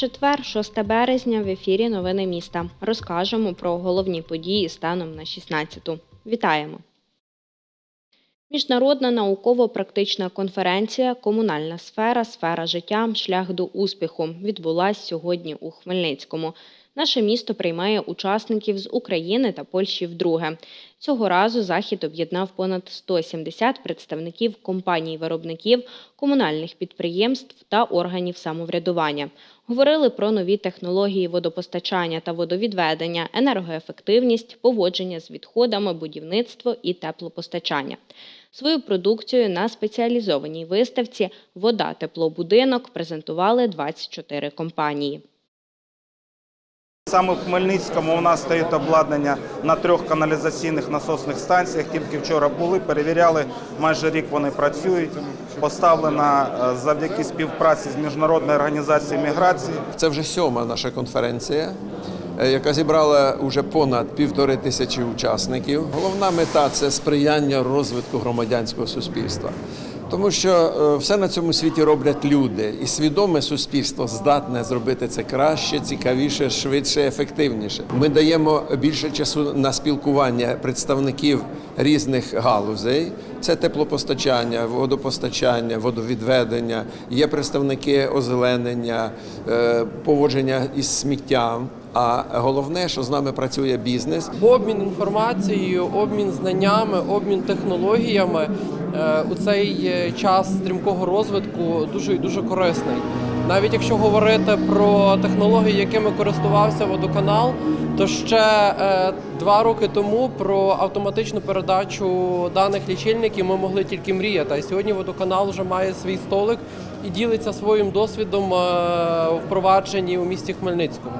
Четвер, 6 березня, в ефірі Новини міста. Розкажемо про головні події станом на 16-ту. Вітаємо! Міжнародна науково-практична конференція Комунальна сфера, сфера життя, шлях до успіху відбулась сьогодні у Хмельницькому. Наше місто приймає учасників з України та Польщі вдруге. Цього разу захід об'єднав понад 170 представників компаній-виробників, комунальних підприємств та органів самоврядування. Говорили про нові технології водопостачання та водовідведення, енергоефективність, поводження з відходами, будівництво і теплопостачання. Свою продукцію на спеціалізованій виставці Вода, тепло, будинок презентували 24 компанії. Саме в Хмельницькому у нас стоїть обладнання на трьох каналізаційних насосних станціях. Тільки вчора були, перевіряли, майже рік вони працюють. Поставлена е, завдяки співпраці з міжнародною організацією міграції. Це вже сьома наша конференція, е, яка зібрала вже понад півтори тисячі учасників. Головна мета це сприяння розвитку громадянського суспільства. Тому що е, все на цьому світі роблять люди, і свідоме суспільство здатне зробити це краще, цікавіше, швидше, ефективніше. Ми даємо більше часу на спілкування представників різних галузей. Це теплопостачання, водопостачання, водовідведення. Є представники озеленення, е, поводження із сміттям. А головне, що з нами працює бізнес, Обмін інформацією, обмін знаннями, обмін технологіями е, у цей е, час стрімкого розвитку дуже і дуже корисний. Навіть якщо говорити про технології, якими користувався водоканал, то ще е, два роки тому про автоматичну передачу даних лічильників ми могли тільки мріяти. А сьогодні водоканал вже має свій столик і ділиться своїм досвідом впровадженні у місті Хмельницькому.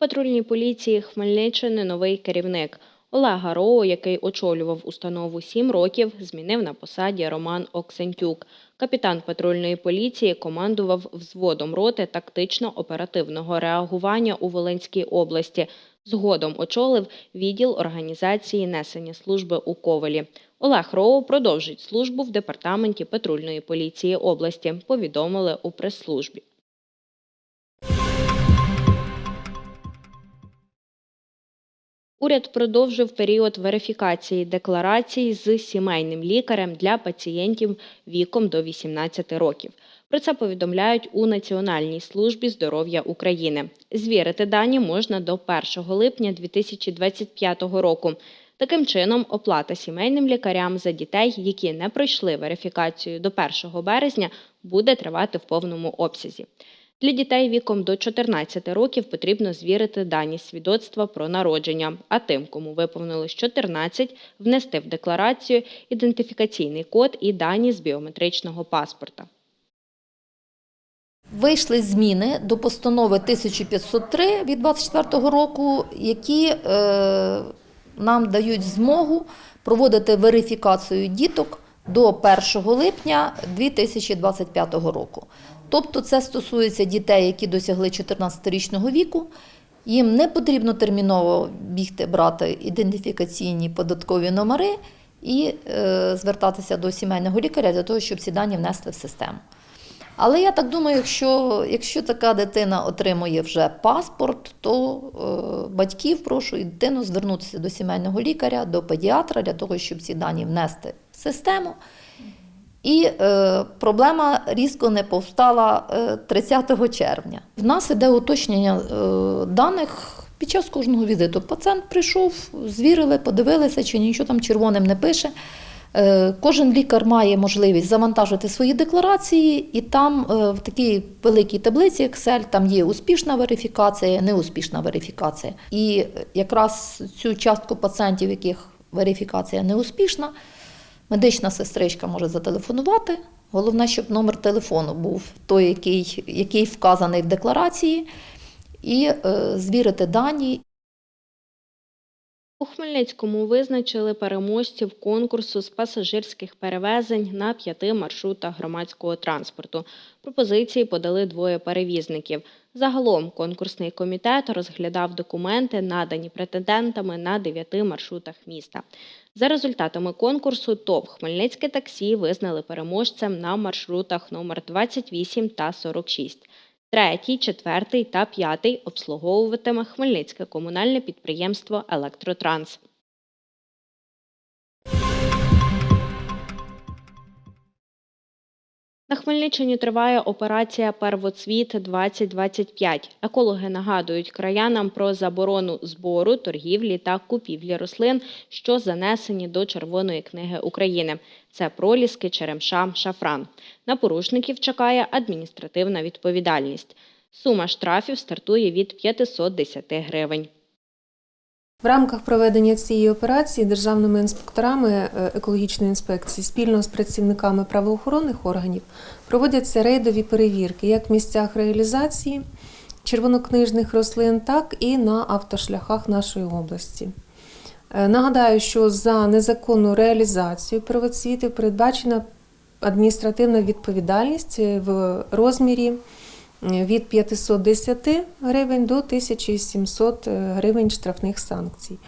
Патрульній поліції Хмельниччини новий керівник. Олега Роу, який очолював установу 7 років, змінив на посаді Роман Оксентюк. Капітан патрульної поліції командував взводом роти тактично-оперативного реагування у Волинській області. Згодом очолив відділ організації несення служби у Ковелі. Олег Роу продовжить службу в департаменті патрульної поліції області, повідомили у прес-службі. Уряд продовжив період верифікації декларацій з сімейним лікарем для пацієнтів віком до 18 років. Про це повідомляють у Національній службі здоров'я України. Звірити дані можна до 1 липня 2025 року. Таким чином, оплата сімейним лікарям за дітей, які не пройшли верифікацію до 1 березня, буде тривати в повному обсязі. Для дітей віком до 14 років потрібно звірити дані свідоцтва про народження, а тим, кому виповнилось 14, внести в декларацію ідентифікаційний код і дані з біометричного паспорта. Вийшли зміни до постанови 1503 від 24 року, які е, нам дають змогу проводити верифікацію діток до 1 липня 2025 року. Тобто це стосується дітей, які досягли 14-річного віку. Їм не потрібно терміново бігти брати ідентифікаційні податкові номери і е, звертатися до сімейного лікаря для того, щоб ці дані внести в систему. Але я так думаю, якщо, якщо така дитина отримує вже паспорт, то е, батьків прошу і дитину звернутися до сімейного лікаря, до педіатра для того, щоб ці дані внести в систему. І е, проблема різко не повстала е, 30 червня. В нас іде уточнення е, даних під час кожного візиту. Пацієнт прийшов, звірили, подивилися, чи нічого там червоним не пише. Е, Кожен лікар має можливість завантажити свої декларації, і там е, в такій великій таблиці Excel там є успішна верифікація, неуспішна верифікація. І якраз цю частку пацієнтів, яких верифікація неуспішна, медична сестричка може зателефонувати. Головне, щоб номер телефону був той, який, який вказаний в декларації, і е, звірити дані У Хмельницькому визначили переможців конкурсу з пасажирських перевезень на п'яти маршрутах громадського транспорту. Пропозиції подали двоє перевізників. Загалом конкурсний комітет розглядав документи, надані претендентами на дев'яти маршрутах міста. За результатами конкурсу ТОВ Хмельницьке таксі визнали переможцем на маршрутах номер 28 та 46. Третій, четвертий та п'ятий обслуговуватиме Хмельницьке комунальне підприємство Електротранс. На Хмельниччині триває операція Первоцвіт 2025 Екологи нагадують краянам про заборону збору, торгівлі та купівлі рослин, що занесені до Червоної книги України. Це проліски, черемша, шафран. На порушників чекає адміністративна відповідальність. Сума штрафів стартує від 510 гривень. В рамках проведення цієї операції державними інспекторами е, екологічної інспекції спільно з працівниками правоохоронних органів проводяться рейдові перевірки як в місцях реалізації червонокнижних рослин, так і на автошляхах нашої області. Е, Нагадаю, що за незаконну реалізацію первоцвітів передбачена адміністративна відповідальність е, в розмірі від 510 гривень до 1700 гривень штрафних санкцій.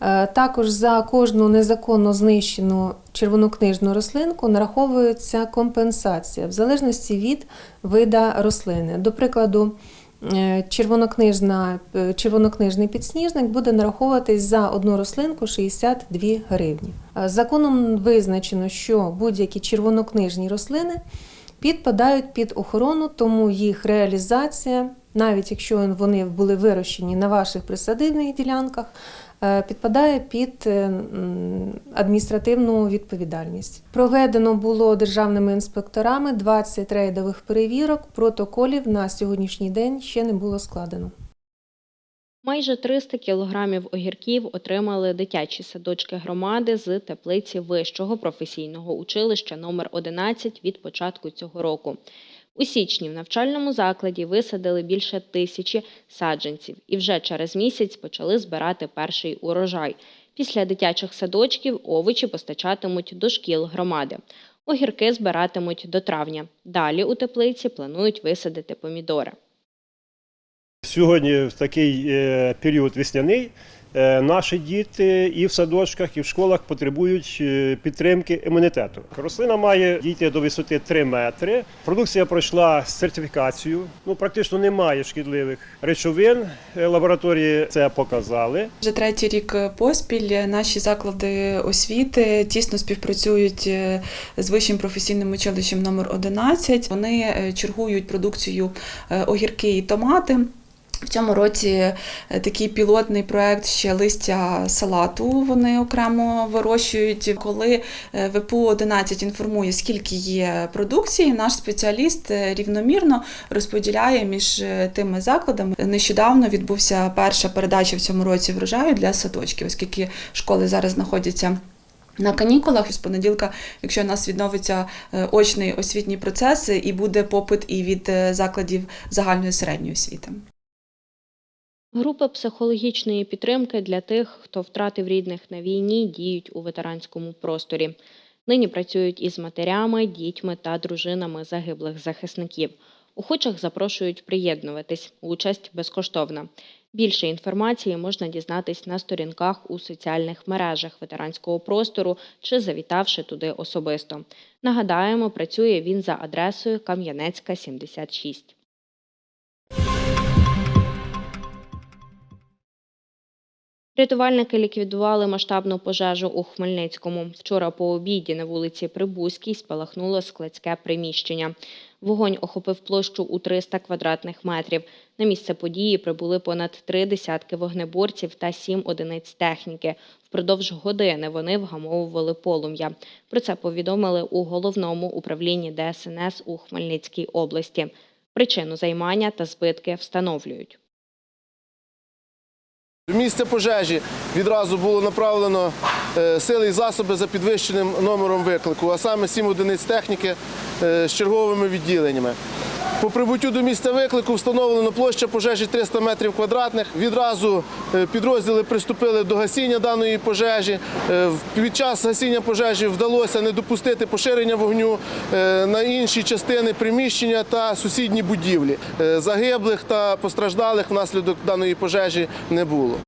Е, Також за кожну незаконно знищену червонокнижну рослинку нараховується компенсація в залежності від вида рослини. До прикладу, е, червонокнижна, е, червонокнижний підсніжник буде нараховуватись за одну рослинку 62 гривні. Е, Законом визначено, що будь-які червонокнижні рослини підпадають під охорону, тому їх реалізація, навіть якщо вони були вирощені на ваших присадибних ділянках, е, підпадає під е, адміністративну відповідальність. Проведено було державними інспекторами 20 рейдових перевірок. Протоколів на сьогоднішній день ще не було складено. Майже 300 кілограмів огірків отримали дитячі садочки громади з теплиці Вищого професійного училища номер 11 від початку цього року. У січні в навчальному закладі висадили більше тисячі саджанців і вже через місяць почали збирати перший урожай. Після дитячих садочків овочі постачатимуть до шкіл громади. Огірки збиратимуть до травня. Далі у теплиці планують висадити помідори. Сьогодні в такий е, період весняний е, наші діти і в садочках, і в школах потребують е, підтримки імунітету. Рослина має дійти до висоти 3 метри. Продукція пройшла сертифікацію. Ну практично немає шкідливих речовин. Лабораторії це показали. Вже третій рік поспіль наші заклади освіти тісно співпрацюють з вищим професійним училищем номер 11 Вони чергують продукцію огірки і томати. В цьому році е, такий пілотний проект ще листя салату вони окремо вирощують. Коли е, ВПУ 11 інформує, скільки є продукції, наш спеціаліст е, рівномірно розподіляє між тими закладами. Нещодавно відбувся перша передача в цьому році врожаю для садочків, оскільки школи зараз знаходяться. На канікулах з понеділка, якщо у нас відновиться очний освітній процес, і буде попит і від закладів загальної середньої освіти. Групи психологічної підтримки для тих, хто втратив рідних на війні, діють у ветеранському просторі. Нині працюють із матерями, дітьми та дружинами загиблих захисників. Охочих запрошують приєднуватись. Участь безкоштовна. Більше інформації можна дізнатись на сторінках у соціальних мережах ветеранського простору чи завітавши туди особисто. Нагадаємо, працює він за адресою Кам'янецька, 76. Рятувальники ліквідували масштабну пожежу у Хмельницькому. Вчора по обіді на вулиці Прибузькій спалахнуло складське приміщення. Вогонь охопив площу у 300 квадратних метрів. На місце події прибули понад три десятки вогнеборців та сім одиниць техніки. Впродовж години вони вгамовували полум'я. Про це повідомили у головному управлінні ДСНС у Хмельницькій області. Причину займання та збитки встановлюють. В місце пожежі відразу було направлено е, сили і засоби за підвищеним номером виклику, а саме сім одиниць техніки е, з черговими відділеннями. По прибуттю до місця виклику встановлено площа пожежі 300 метрів квадратних. Відразу е, підрозділи приступили до гасіння даної пожежі. Е, Під час гасіння пожежі вдалося не допустити поширення вогню е, на інші частини приміщення та сусідні будівлі. Загиблих та постраждалих внаслідок даної пожежі не було.